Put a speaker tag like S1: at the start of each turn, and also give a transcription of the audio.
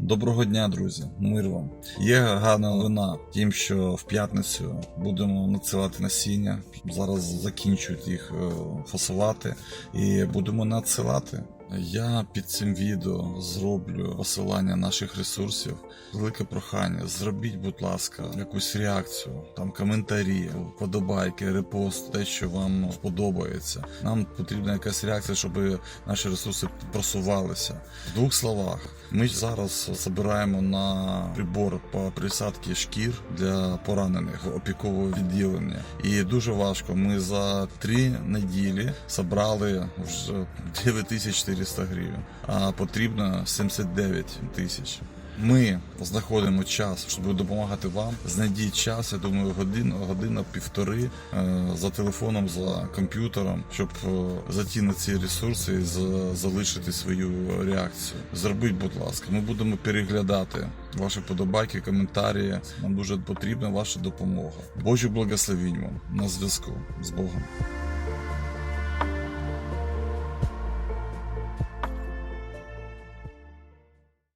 S1: Доброго дня, друзі, мир вам. Є гарна новина, тим, що в п'ятницю будемо надсилати насіння. Зараз закінчують їх е, фасувати і будемо надсилати. Я під цим відео зроблю посилання наших ресурсів. Велике прохання, зробіть, будь ласка, якусь реакцію, там коментарі, вподобайки, репост, те, що вам сподобається. Нам потрібна якась реакція, щоб наші ресурси просувалися. В двох словах, ми зараз збираємо на прибор по присадці шкір для поранених в опікове відділення. І дуже важко. Ми за три неділі зібрали вже 9400 гривень, а потрібно 79 тисяч. Ми знаходимо час, щоб допомагати вам. Знайдіть час, я думаю, годину, година, півтори е, за телефоном, за комп'ютером, щоб е, зайти на ці ресурси і залишити свою реакцію. Зробіть, будь ласка, ми будемо переглядати ваші подобайки, коментарі. Нам дуже потрібна ваша допомога. Божі благословінь на зв'язку з Богом.